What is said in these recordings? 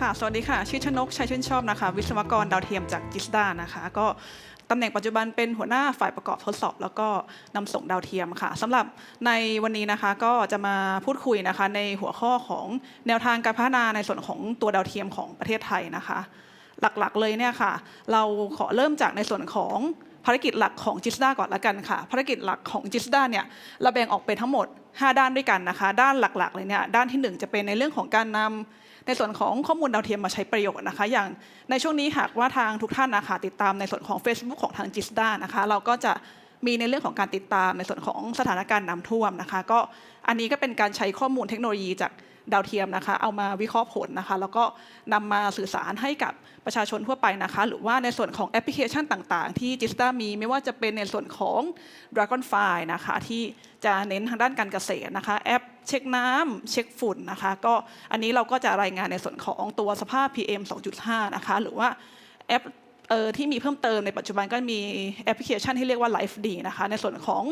ค่ะ สวัสดีค่ะ ชื่อชนก ชัยชื่นชอบนะคะ วิศวกรดาวเทียมจากจิสดานะคะ ก็ตำแหน่งปัจจุบันเป็นหัวหน้าฝ่ายประกอบทดสอบ แล้วก็นำส่งดาวเทียมค่ะสำหรับในวันนี้นะคะก็จะมาพูดคุยนะคะ ในหัวข้อของแนวทางการพัฒนาในส่วนของตัวดาวเทียมของประเทศไทยนะคะ หลักๆเลยเนี่ยค่ะ เราขอเริ่มจากในส่วนของภารกิจหลักของจิสดาก่อนละกันค่ะ ภารกิจหลักของจิสดาเนี่ยเราแบ่งออกเป็นทั้งหมด 5 ด้านด้วยกันนะคะ ด้านหลักๆเลยเนี่ยด้านทีหนึ่1 จะเป็นในเรื่องของการนำ ในส่วนของข้อมูลดาวเทียมมาใช้ประโยชน์นะคะ อย่างในช่วงนี้หากว่าทางทุกท่านนะคะติดตามในส่วนของ Facebook ของทางจิสดานะคะ เราก็จะมีในเรื่องของการติดตามในส่วนของสถานการณ์น้ำท่วมนะคะ ก็อันนี้ก็เป็นการใช้ข้อมูลเทคโนโลยีจาก ดาวเทียมนะคะ เอามาวิเคราะห์ผลนะคะ แล้วก็นำมาสื่อสารให้กับประชาชนทั่วไปนะคะ หรือว่าในส่วนของแอปพลิเคชันต่างๆ ที่จิสตามีไม่ว่าจะเป็นในส่วนของ Dragonfly นะคะที่จะเน้นทางด้านการเกษตรนะคะ แอปเช็คน้ำเช็คฝุ่นนะคะ ก็อันนี้เราก็จะรายงานในส่วนของตัวสภาพ PM 2.5 นะคะ หรือว่าแอปเออที่มีเพิ่มเติมในปัจจุบันก็มีแอปพลิเคชันที่เรียกว่า Life D นะคะ ในส่วนของ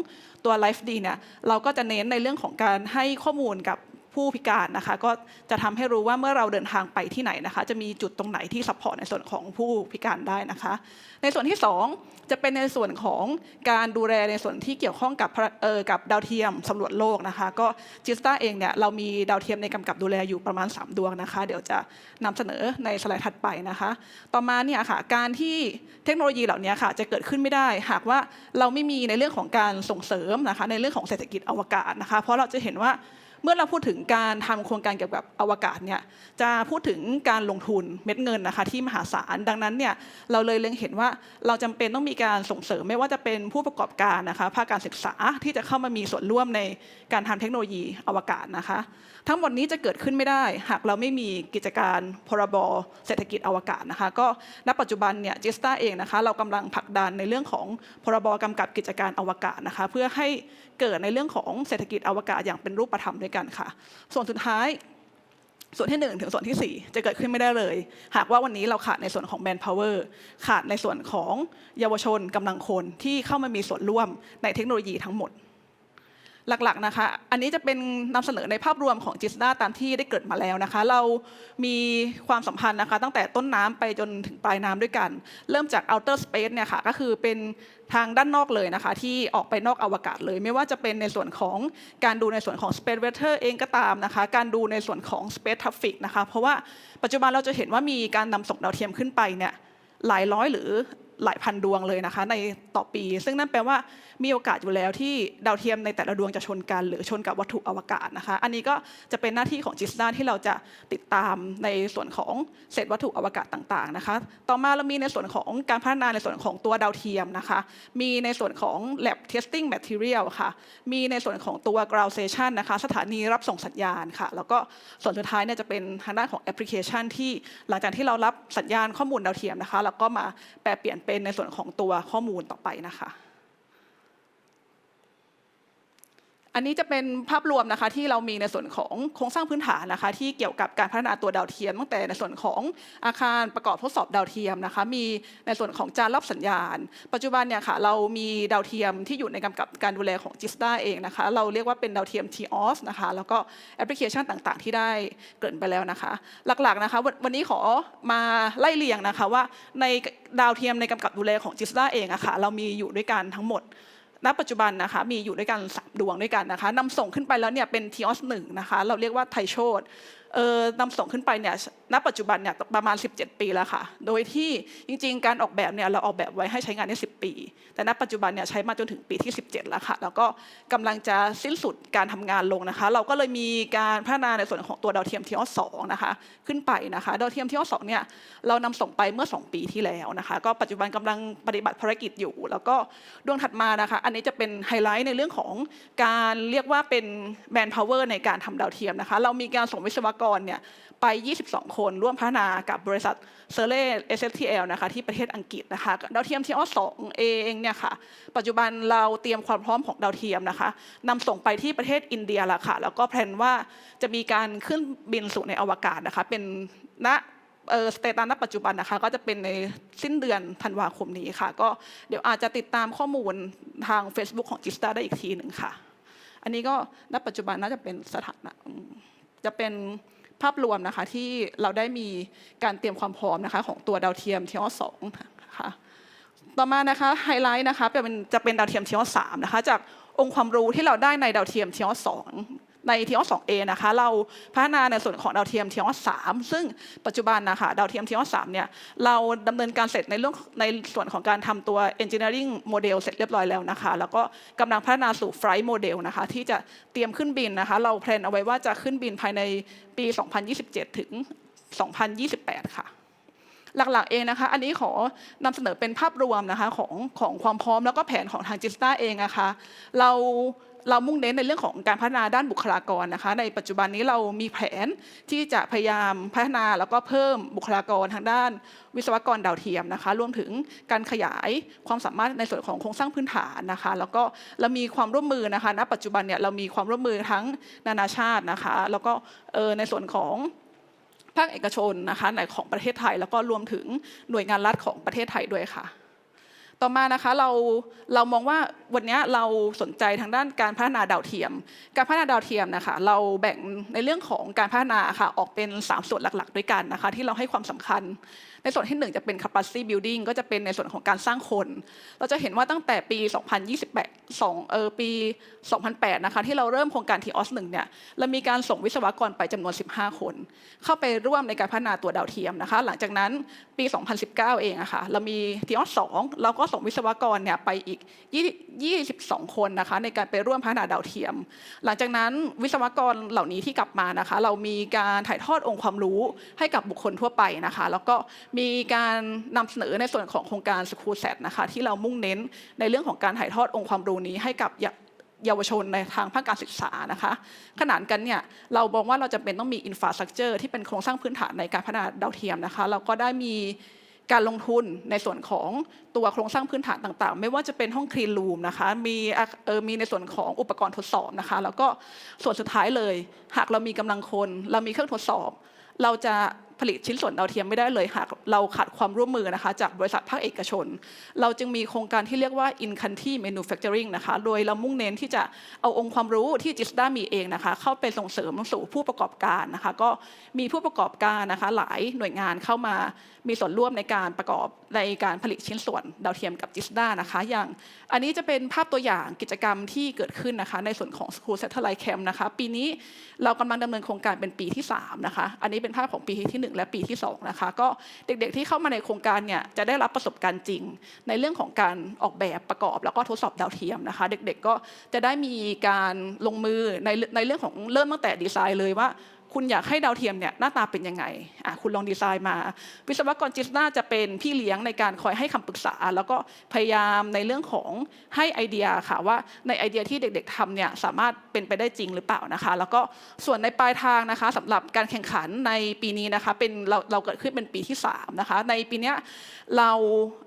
ตัว Life D เนี่ยเราก็จะเน้นในเรื่องของการให้ข้อมูลกับ ผู้พิการนะคะก็จะทำให้รู้ว่าเมื่อเราเดินทางไปที่ไหนนะคะ จะมีจุดตรงไหนที่ซัพพอร์ตในส่วนของผู้พิการได้นะคะ ในส่วนที่ 2 จะเป็นในส่วนของการดูแลในส่วนที่เกี่ยวข้องกับเออกับดาวเทียมสำรวจโลกนะคะ ก็จิสตาเองเนี่ยเรามีดาวเทียมในกำกับดูแลอยู่ประมาณ 3 ดวงนะคะ เดี๋ยวจะนำเสนอในสไลด์ถัดไปนะคะ ต่อมาเนี่ยค่ะการที่เทคโนโลยีเหล่านี้ค่ะจะเกิดขึ้นไม่ได้ หากว่าเราไม่มีในเรื่องของการส่งเสริมนะคะในเรื่องของเศรษฐกิจอวกาศนะคะ เพราะเราจะเห็นว่า เมื่อเราพูดถึงการทำโครงการเกี่ยวกับอวกาศเนี่ยจะพูดถึงการลงทุนเม็ดเงินนะคะที่มหาศาลดังนั้นเนี่ยเราเลยเล็งเห็นว่าเราจำเป็นต้องมีการส่งเสริมไม่ว่าจะเป็นผู้ประกอบการนะคะภาคการศึกษาที่จะเข้ามามีส่วนร่วมในการทำเทคโนโลยีอวกาศนะคะ ทั้งหมดนี้จะเกิดขึ้นไม่ได้ หากเราไม่มีกิจการพรบเศรษฐกิจอวกาศนะคะ ก็ณปัจจุบันเนี่ยจิสตาเองนะคะ เรากำลังผลักดันในเรื่องของพรบกำกับกิจการอวกาศนะคะ เพื่อให้เกิดในเรื่องของเศรษฐกิจอวกาศอย่างเป็นรูปธรรมด้วยกันค่ะ ส่วนสุดท้าย ส่วนที่ 1 ถึงส่วนทีสี่ 4 จะเกิดขึ้นไม่ได้เลย หากว่าวันนี้เราขาดในส่วนของแบนพลาวเวอร์ขาดในส่วนของเยาวชนกำลังคนที่เข้ามามีส่วนร่วมในเทคโนโลยีทั้งหมด หลักๆนะคะ อันนี้จะเป็นนำเสนอในภาพรวมของจิสดาตามที่ได้เกิดมาแล้วนะคะ เรามีความสัมพันธ์นะคะ ตั้งแต่ต้นน้ำไปจนถึงปลายน้ำด้วยกัน เริ่มจาก outer space เนี่ยค่ะ ก็คือเป็นทางด้านนอกเลยนะคะ ที่ออกไปนอกอวกาศเลย ไม่ว่าจะเป็นในส่วนของการดูในส่วนของ space weather เองก็ตามนะคะ การดูในส่วนของ space traffic นะคะ เพราะว่าปัจจุบันเราจะเห็นว่ามีการนำส่งดาวเทียมขึ้นไปเนี่ยหลายร้อยหรือ หลายพันดวงเลยนะคะ ในต่อปี ซึ่งนั่นแปลว่ามีโอกาสอยู่แล้วที่ดาวเทียมในแต่ละดวงจะชนกัน หรือชนกับวัตถุอวกาศนะคะ อันนี้ก็จะเป็นหน้าที่ของจิสดาที่เราจะติดตามในส่วนของเศษวัตถุอวกาศต่างๆนะคะ ต่อมาเรามีในส่วนของการพัฒนาในส่วนของตัวดาวเทียมนะคะ มีในส่วนของ lab testing material ค่ะ มีในส่วนของตัว ground station นะคะสถานีรับส่งสัญญาณค่ะ แล้วก็ส่วนสุดท้ายเนี่ยจะเป็นทางด้านของแอปพลิเคชันที่หลังจากที่เรารับสัญญาณข้อมูลดาวเทียมนะคะแล้วก็มาแปลเปลี่ยนเป็นในส่วนของตัวข้อมูลต่อไปนะคะ อันนี้จะเป็นภาพรวมนะคะที่เรามีในส่วนของโครงสร้างพื้นฐานนะคะ ที่เกี่ยวกับการพัฒนาตัวดาวเทียมตั้งแต่ในส่วนของอาคารประกอบทดสอบดาวเทียมนะคะ มีในส่วนของจานรับสัญญาณ ปัจจุบันเนี่ยค่ะเรามีดาวเทียมที่อยู่ในกำกับการดูแลของจิสตาเองนะคะ เราเรียกว่าเป็นดาวเทียม TOS นะคะแล้วก็แอปพลิเคชันต่างๆ ที่ได้เกริ่นไปแล้วนะคะ หลักๆนะคะวันวันนี้ขอมาไล่เรียงนะคะว่าในดาวเทียมในกำกับดูแลของจิสตาเองอะค่ะเรามีอยู่ด้วยกันทั้งหมด ณปัจจุบันนะคะมีอยู่ด้วยกันสามดวงด้วยกันนะคะนำส่งขึ้นไปแล้วเนี่ยเป็นทีออสหนึ่งนะคะเราเรียกว่าไทโชด นำส่งขึ้นไปเนี่ยณปัจจุบันเนี่ยประมาณ 17 ปีแล้วค่ะ โดยที่จริง ๆ การออกแบบเนี่ยเราออกแบบไว้ให้ใช้งานได้10 ปี แต่ณปัจจุบันเนี่ยใช้มาจนถึงปีที่ 17 แล้วค่ะ แล้วก็กำลังจะสิ้นสุดการทำงานลงนะคะ เราก็เลยมีการพัฒนาในส่วนของตัวดาวเทียมทีออสสองนะคะขึ้นไปนะคะดาวเทียมทีออสสองเนี่ยเรานำส่งไปเมื่อ 2 ปีที่แล้วนะคะ ก็ปัจจุบันกำลังปฏิบัติภารกิจอยู่ แล้วก็ดวงถัดมานะคะ อันนี้จะเป็นไฮไลท์ในเรื่องของการเรียกว่าเป็นแมนพาวเวอร์ในการทำดาวเทียมนะคะ เรามีการส่งวิศวกรเนี่ยไป 22 คนร่วมพัฒนากับบริษัทเซเล่ SFTL นะคะที่ประเทศอังกฤษนะคะดาวเทียมทีออส2เองเนี่ยค่ะปัจจุบันเราเตรียมความพร้อมของดาวเทียมนะคะนำส่งไปที่ประเทศอินเดียล้วค่ะ แล้วก็แพลนว่าจะมีการขึ้นบินสู่ในอวกาศนะคะเป็นณเออสเตตัสณปัจจุบันนะคะก็จะเป็นในสิ้นเดือนธันวาคมนี้ค่ะ ก็เดี๋ยวอาจจะติดตามข้อมูลทาง Facebook ของจิสตาได้อีกทีหนึ่งค่ะ อันนี้ก็ณปัจจุบันน่าจะเป็นสถานะ จะเป็นภาพรวมนะคะที่เราได้มีการเตรียมความพร้อมนะคะของตัวดาวเทียมเทียสองค่ะต่อมานะคะไฮไลท์นะคะเป็นจะเป็นดาวเทียมเทียสามนะคะจากองค์ความรู้ที่เราได้ในดาวเทียมเทียสอง ในเทียสองเอนะคะเราพัฒนาในส่วนของดาวเทียมเทียสามซึ่งปัจจุบันนะคะดาวเทียมเทียสามเนี่ยเราดำเนินการเสร็จในเรื่องในส่วนของการทำตัว engineering model เสร็จเรียบร้อยแล้วนะคะ แล้วก็กำลังพัฒนาสู่ flight model นะคะที่จะเตรียมขึ้นบินนะคะ เราแพลนเอาไว้ว่าจะขึ้นบินภายในปี 2027 ถึง 2028 ค่ะหลักๆเองนะคะ อันนี้ขอนำเสนอเป็นภาพรวมนะคะของของความพร้อมแล้วก็แผนของทางจิสตาเองนะคะ เรา เรามุ่งเน้นในเรื่องของการพัฒนาด้านบุคลากรนะคะ ในปัจจุบันนี้เรามีแผนที่จะพยายามพัฒนาแล้วก็เพิ่มบุคลากรทางด้าน วิศวกรดาวเทียมนะคะ รวมถึงการขยายความสามารถในส่วนของโครงสร้างพื้นฐานนะคะ แล้วก็เรามีความร่วมมือนะคะ ณ ปัจจุบันเนี่ยเรามีความร่วมมือทั้งนานาชาตินะคะ แล้วก็ในส่วนของภาคเอกชนนะคะในของประเทศไทย แล้วก็รวมถึงหน่วยงานรัฐของประเทศไทยด้วยค่ะ ต่อมานะคะเราเรามองว่าวันนี้เราสนใจทางด้านการพัฒนาดาวเทียม การพัฒนาดาวเทียมนะคะเราแบ่งในเรื่องของการพัฒนาค่ะออกเป็น 3 ส่วนหลักๆ ด้วยกันนะคะที่เราให้ความสำคัญ ในส่วนที่ 1 จะเป็น capacity building ก็จะเป็นในส่วนของการสร้างคน เราจะเห็นว่าตั้งแต่ปี 2028 2เออปี 2008 นะคะที่เราเริ่มโครงการทีออสหนึ่งเนี่ยเรามีการส่งวิศวกรไปจำนวน 15 คน เข้าไปร่วมในการพัฒนาตัวดาวเทียมนะคะ หลังจากนั้นปี 2019 เองอะค่ะเรามีทีออส2เราก็ส่งวิศวกรเนี่ยไปอีก 22 คนนะคะในการไปร่วมพัฒนาดาวเทียม หลังจากนั้นวิศวกรเหล่านี้ที่กลับมานะคะ เรามีการถ่ายทอดองค์ความรู้ให้กับบุคคลทั่วไปนะคะ แล้วก็มีการนำเสนอในส่วนของโครงการสคูลเซตนะคะที่เรามุ่งเน้นในเรื่องของการถ่ายทอดองค์ความรู้นี้ให้กับเยาวชนในทางภาคการศึกษานะคะขณะกันเนี่ยเรามองว่าเราจะเป็นต้องมีอินฟราสตรักเจอร์ที่เป็นโครงสร้างพื้นฐานในการพัฒนาดาวเทียมนะคะ เราก็ได้มีการลงทุนในส่วนของตัวโครงสร้างพื้นฐานต่างๆ ไม่ว่าจะเป็นห้องคลีนรูมนะคะมีเออมีในส่วนของอุปกรณ์ทดสอบนะคะ แล้วก็ส่วนสุดท้ายเลย หากเรามีกำลังคน เรามีเครื่องทดสอบ เราจะผลิตชิ้นส่วนดาวเทียมไม่ได้เลยหากเราขาดความร่วมมือนะคะจากบริษัทภาคเอกชน เราจึงมีโครงการที่เรียกว่า in country manufacturing นะคะโดยเรามุ่งเน้นที่จะเอาองค์ความรู้ที่จิสด้ามีเองนะคะเข้าไปส่งเสริมสู่ผู้ประกอบการนะคะก็มีผู้ประกอบการนะคะหลายหน่วยงานเข้ามามีส่วนร่วมในการประกอบในการผลิตชิ้นส่วนดาวเทียมกับจิสด้านะคะอย่าง อันนี้จะเป็นภาพตัวอย่างกิจกรรมที่เกิดขึ้นนะคะในส่วนของ School Satellite Camp นะคะปีนี้เรากำลังดำเนินโครงการเป็นปีที่3นะคะอันนี้เป็นภาพของปีที่1และปีที่2นะคะก็เด็กๆที่เข้ามาในโครงการเนี่ยจะได้รับประสบการณ์จริง ในเรื่องของการออกแบบประกอบ แล้วก็ทดสอบดาวเทียมนะคะ เด็กๆก็จะได้มีการลงมือในในเรื่องของเริ่มตั้งแต่ดีไซน์เลยว่า คุณอยากให้ดาวเทียมเนี่ยหน้าตาเป็นยังไงอะคุณลองดีไซน์มา วิศวกรจิสนาจะเป็นพี่เลี้ยงในการคอยให้คำปรึกษา แล้วก็พยายามในเรื่องของให้ไอเดียค่ะว่าในไอเดียที่เด็กๆทำเนี่ยสามารถเป็นไปได้จริงหรือเปล่านะคะ แล้วก็ส่วนในปลายทางนะคะสำหรับการแข่งขันในปีนี้นะคะเป็นเราเราเกิดขึ้นเป็นปีที่สามนะคะในปีเนี้ยเรา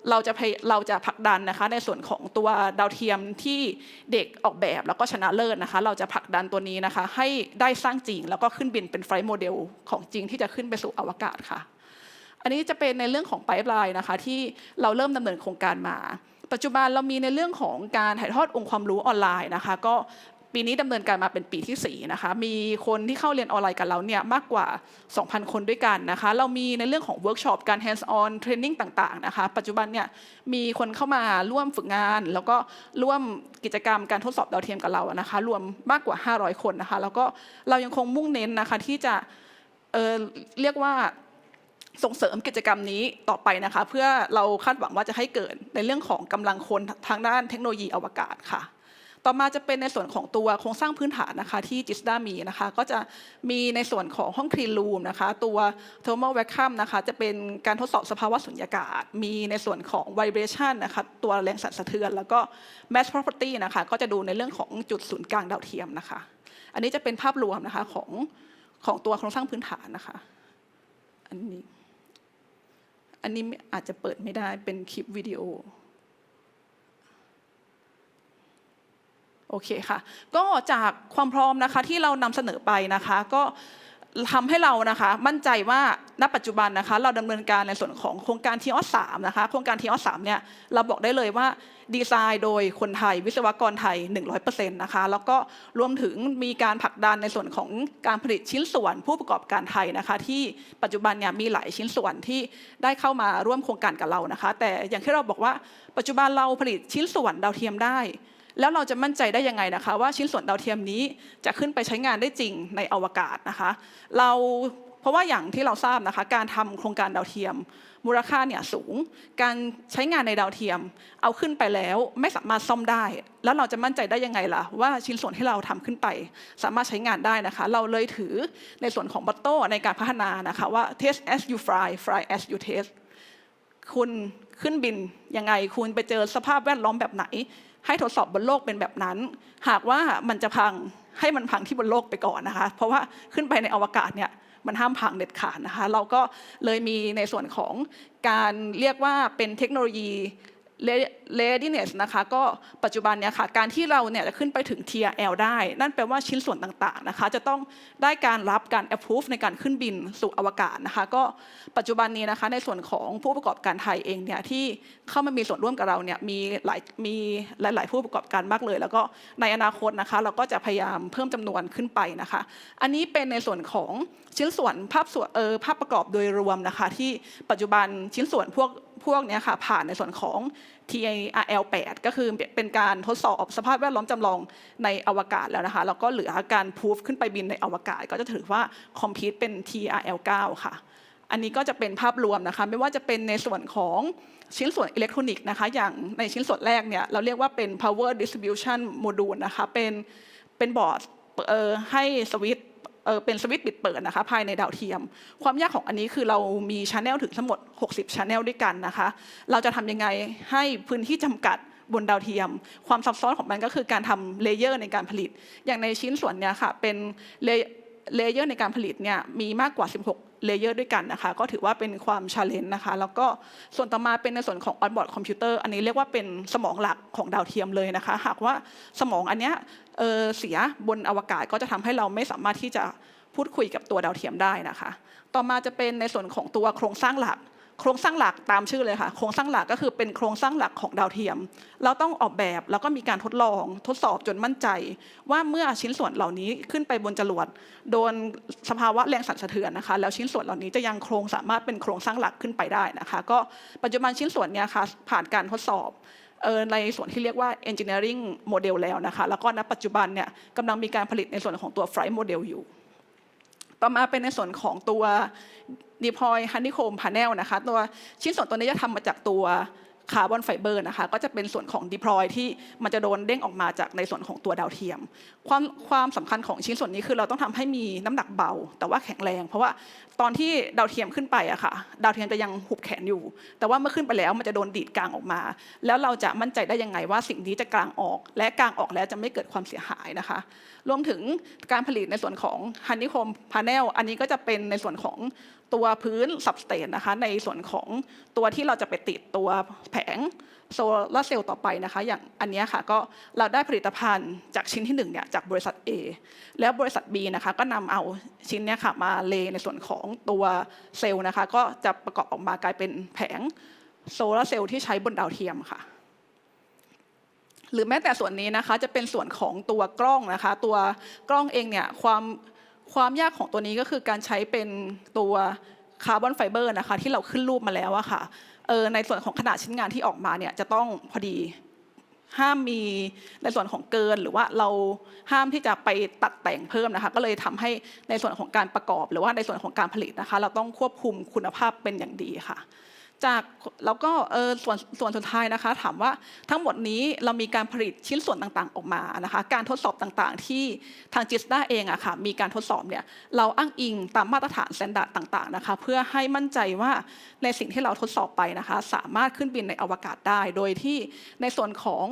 เราจะพยเราจะผลักดันนะคะในส่วนของตัวดาวเทียมที่เด็กออกแบบแล้วก็ชนะเลิศนะคะ เราจะผลักดันตัวนี้นะคะ ให้ได้สร้างจริงแล้วก็ขึ้นบินเป็นไฟล์โมเดลของจริงที่จะขึ้นไปสู่อวกาศค่ะ อันนี้จะเป็นในเรื่องของไ i ป์ไลน์นะคะที่เราเริ่มดำเนินโครงการมา ปัจจุบันเรามีในเรื่องของการถ่ายทอดองค์ความรู้ออนไลน์นะคะ ก็ ปีนี้ดำเนินการมาเป็นปีที่4นะคะมีคนที่เข้าเรียนออนไลน์กับเราเนี่ยมากกว่า 2,000 คนด้วยกันนะคะเรามีในเรื่องของเวิร์กช็อปการ hands on training ต่างๆนะคะปัจจุบันเนี่ยมีคนเข้ามาร่วมฝึกงาน แล้วก็ร่วมกิจกรรมการทดสอบดาวเทียมกับเรานะคะรวมมากกว่า 500 คนนะคะแล้วก็เรายังคงมุ่งเน้นนะคะที่จะเออเรียกว่าส่งเสริมกิจกรรมนี้ต่อไปนะคะ เพื่อเราคาดหวังว่าจะให้เกิดในเรื่องของกำลังคนทางด้านเทคโนโลยีอวกาศค่ะ ต่อมาจะเป็นในส่วนของตัวโครงสร้างพื้นฐานนะคะที่จิสดามีนะคะก็จะมีในส่วนของห้องคลีนรูมนะคะตัว thermal vacuum นะคะจะเป็นการทดสอบสภาวะสุญญากาศ มีในส่วนของ vibration นะคะตัวแรงสั่นสะเทือน แล้วก็ mass property นะคะก็จะดูในเรื่องของจุดศูนย์กลางดาวเทียมนะคะ อันนี้จะเป็นภาพรวมนะคะของของตัวโครงสร้างพื้นฐานนะคะ อันนี้ อันนี้อาจจะเปิดไม่ได้เป็นคลิปวิดีโอ โอเคค่ะ ก็จากความพร้อมนะคะที่เรานำเสนอไปนะคะ ก็ทำให้เรานะคะมั่นใจว่าณปัจจุบันนะคะ เราดำเนินการในส่วนของโครงการทีออสามนะคะโครงการทีออสามเนี่ยเราบอกได้เลยว่าดีไซน์โดยคนไทยวิศวกรไทย 100%นะคะแล้วก็รวมถึงมีการผลักดันในส่วนของการผลิตชิ้นส่วนผู้ประกอบการไทยนะคะ ที่ปัจจุบันเนี่ยมีหลายชิ้นส่วนที่ได้เข้ามาร่วมโครงการกับเรานะคะ แต่อย่างที่เราบอกว่าปัจจุบันเราผลิตชิ้นส่วนดาวเทียมได้ แล้วเราจะมั่นใจได้ยังไงนะคะ ว่าชิ้นส่วนดาวเทียมนี้จะขึ้นไปใช้งานได้จริงในอวกาศนะคะ เราเพราะว่าอย่างที่เราทราบนะคะ การทำโครงการดาวเทียม มูลค่าเนี่ยสูง การใช้งานในดาวเทียม เอาขึ้นไปแล้วไม่สามารถซ่อมได้ แล้วเราจะมั่นใจได้ยังไงล่ะว่าชิ้นส่วนที่เราทำขึ้นไป สามารถใช้งานได้นะคะ เราเลยถือในส่วนของบัตโต้ในการพัฒนานะคะว่า test as you fly fly as you test คุณขึ้นบินยังไง คุณไปเจอสภาพแวดล้อมแบบไหน ให้ทดสอบบนโลกเป็นแบบนั้น หากว่ามันจะพังให้มันพังที่บนโลกไปก่อนนะคะ เพราะว่าขึ้นไปในอวกาศเนี่ยมันห้ามพังเด็ดขาดนะคะ เราก็เลยมีในส่วนของการเรียกว่าเป็นเทคโนโลยี readiness นะคะก็ปัจจุบันเนี่ยค่ะการที่เราเนี่ยจะขึ้นไปถึง TRL ได้ นั่นแปลว่าชิ้นส่วนต่างๆนะคะจะต้องได้การรับการ approve ในการขึ้นบินสู่อวกาศนะคะก็ปัจจุบันนี้นะคะในส่วนของผู้ประกอบการไทยเองเนี่ยที่เข้ามามีส่วนร่วมกับเราเนี่ยมีหลายมีหลาย ๆ ผู้ประกอบการมากเลย แล้วก็ในอนาคตนะคะเราก็จะพยายามเพิ่มจำนวนขึ้นไปนะคะ อันนี้เป็นในส่วนของชิ้นส่วนภาพส่วนเออภาพประกอบโดยรวมนะคะที่ปัจจุบันชิ้นส่วนพวก พวกนี้ค่ะผ่านในส่วนของ TRL8 ก็คือเป็นการทดสอบสภาพแวดล้อมจำลองในอวกาศแล้วนะคะ แล้วก็เหลือการพูฟขึ้นไปบินในอวกาศ ก็จะถือว่าคอมพิวต์เป็น TRL9 ค่ะ อันนี้ก็จะเป็นภาพรวมนะคะ ไม่ว่าจะเป็นในส่วนของชิ้นส่วนอิเล็กทรอนิกส์นะคะ อย่างในชิ้นส่วนแรกเนี่ยเราเรียกว่าเป็น power distribution module นะคะ เป็นเป็นบอร์ดให้สวิต เป็นสวิตช์ปิดเปิดนะคะภายในดาวเทียม ความยากของอันนี้คือเรามีชาแนลถึงทั้งหมด 60ชาแนลด้วยกันนะคะ เราจะทำยังไงให้พื้นที่จำกัดบนดาวเทียม ความซับซ้อนของมันก็คือการทำเลเยอร์ในการผลิต อย่างในชิ้นส่วนเนี้ยค่ะเป็นเล เลเยอร์ในการผลิตเนี่ยมีมากกว่า 16 เลเยอร์ด้วยกันนะคะ ก็ถือว่าเป็นความชาเลนจ์นะคะ แล้วก็ส่วนต่อมาเป็นในส่วนของออนบอร์ดคอมพิวเตอร์อันนี้เรียกว่าเป็นสมองหลักของดาวเทียมเลยนะคะ หากว่าสมองอันเนี้ยเเสียบนอวกาศก็จะทำให้เราไม่สามารถที่จะพูดคุยกับตัวดาวเทียมได้นะคะ ต่อมาจะเป็นในส่วนของตัวโครงสร้างหลัก โครงสร้างหลักตามชื่อเลยค่ะ โครงสร้างหลักก็คือเป็นโครงสร้างหลักของดาวเทียม เราต้องออกแบบแล้วก็มีการทดลองทดสอบจนมั่นใจ ว่าเมื่อชิ้นส่วนเหล่านี้ขึ้นไปบนจรวดโดนสภาวะแรงสั่นสะเทือนนะคะ แล้วชิ้นส่วนเหล่านี้จะยังโครงสามารถเป็นโครงสร้างหลักขึ้นไปได้นะคะ ก็ปัจจุบันชิ้นส่วนนี้ค่ะผ่านการทดสอบในส่วนที่เรียกว่า engineering model แล้วนะคะ แล้วก็ณปัจจุบันเนี่ยกำลังมีการผลิตในส่วนของตัว flight model อยู่ ต่อมาเป็นในส่วนของตัว deploy honeycomb panel นะคะตัวชิ้นส่วนตัวนี้จะทำมาจากตัวคาร์บอนไฟเบอร์นะคะก็จะเป็นส่วนของ deploy ที่มันจะโดนเด้งออกมาจากในส่วนของตัวดาวเทียม ความความสำคัญของชิ้นส่วนนี้คือเราต้องทำให้มีน้ำหนักเบา แต่ว่าแข็งแรง เพราะว่าตอนที่ดาวเทียมขึ้นไปอะค่ะดาวเทียมจะยังหุบแขนอยู่ แต่ว่าเมื่อขึ้นไปแล้วมันจะโดนดีดกลางออกมา แล้วเราจะมั่นใจได้ยังไงว่าสิ่งนี้จะกลางออก และกลางออกแล้วจะไม่เกิดความเสียหายนะคะ รวมถึงการผลิตในส่วนของ honeycomb panel อันนี้ก็จะเป็นในส่วนของ ตัวพื้น substrate นะคะในส่วนของตัวที่เราจะไปติดตัวแผงโซลาร์เซลล์ต่อไปนะคะ อย่างอันนี้ค่ะก็เราได้ผลิตภัณฑ์จากชิ้นที่1เนี่ยจากบริษัท A แล้วบริษัท B นะคะก็นำเอาชิ้นเนี้ยค่ะมาเลในส่วนของตัวเซลล์นะคะ ก็จะประกอบออกมากลายเป็นแผงโซลาร์เซลล์ที่ใช้บนดาวเทียมค่ะ หรือแม้แต่ส่วนนี้นะคะจะเป็นส่วนของตัวกล้องนะคะ ตัวกล้องเองเนี่ยความ ความยากของตัวนี้ก็คือการใช้เป็นตัวคาร์บอนไฟเบอร์นะคะที่เราขึ้นรูปมาแล้วอะค่ะเออในส่วนของขนาดชิ้นงานที่ออกมาเนี่ยจะต้องพอดีห้ามมีในส่วนของเกินหรือว่าเราห้ามที่จะไปตัดแต่งเพิ่มนะคะ ก็เลยทำให้ในส่วนของการประกอบ หรือว่าในส่วนของการผลิตนะคะ เราต้องควบคุมคุณภาพเป็นอย่างดีค่ะ จากแล้วก็เออส่วนส่วนสุดท้ายนะคะ ถามว่าทั้งหมดนี้เรามีการผลิตชิ้นส่วนต่างๆ ออกมานะคะ การทดสอบต่างๆ ที่ทางจิสด้าเองอะค่ะมีการทดสอบเนี่ยเราอ้างอิงตามมาตรฐานสแตนดาร์ดต่างๆนะคะ เพื่อให้มั่นใจว่าในสิ่งที่เราทดสอบไปนะคะ สามารถขึ้นบินในอวกาศได้ โดยที่ในส่วนของ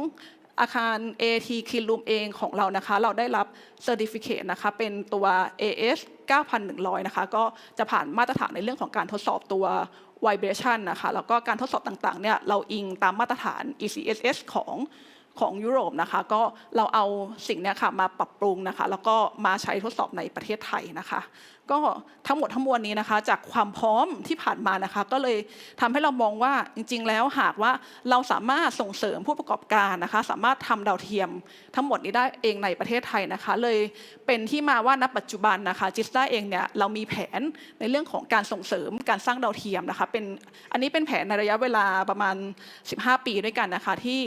อาคาร AT Clean Room เองของเรานะคะ เราได้รับ Certificate นะคะเป็นตัว AS 9,100 นะคะ ก็จะผ่านมาตรฐานในเรื่องของการทดสอบตัว vibration นะคะ แล้วก็การทดสอบต่างๆ เนี่ยเราอิงตามมาตรฐาน ECSS ของของยุโรปนะคะ ก็เราเอาสิ่งเนี้ยค่ะมาปรับปรุงนะคะ แล้วก็มาใช้ทดสอบในประเทศไทยนะคะ ก็ทั้งหมดทั้งมวลนี้นะคะ จากความพร้อมที่ผ่านมานะคะ ก็เลยทำให้เรามองว่าจริง ๆ แล้วหากว่าเราสามารถส่งเสริมผู้ประกอบการนะคะ สามารถทำดาวเทียมทั้งหมดนี้ได้เองในประเทศไทยนะคะ เลยเป็นที่มาว่าณปัจจุบันนะคะจิสตาเองเนี่ยเรามีแผนในเรื่องของการส่งเสริมการสร้างดาวเทียมนะคะเป็นอันนี้เป็นแผนในระยะเวลาประมาณ 15 ปีด้วยกันนะคะ ที่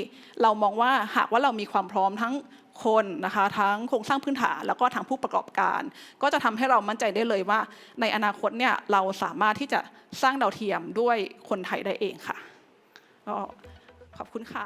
เรามองว่าหากว่าเรามีความพร้อมทั้ง คนนะคะทั้งโครงสร้างพื้นฐานแล้วก็ทางผู้ประกอบการ ก็จะทำให้เรามั่นใจได้เลยว่า ในอนาคตเนี่ยเราสามารถที่จะสร้างดาวเทียมด้วยคนไทยได้เองค่ะก็ขอบคุณค่ะ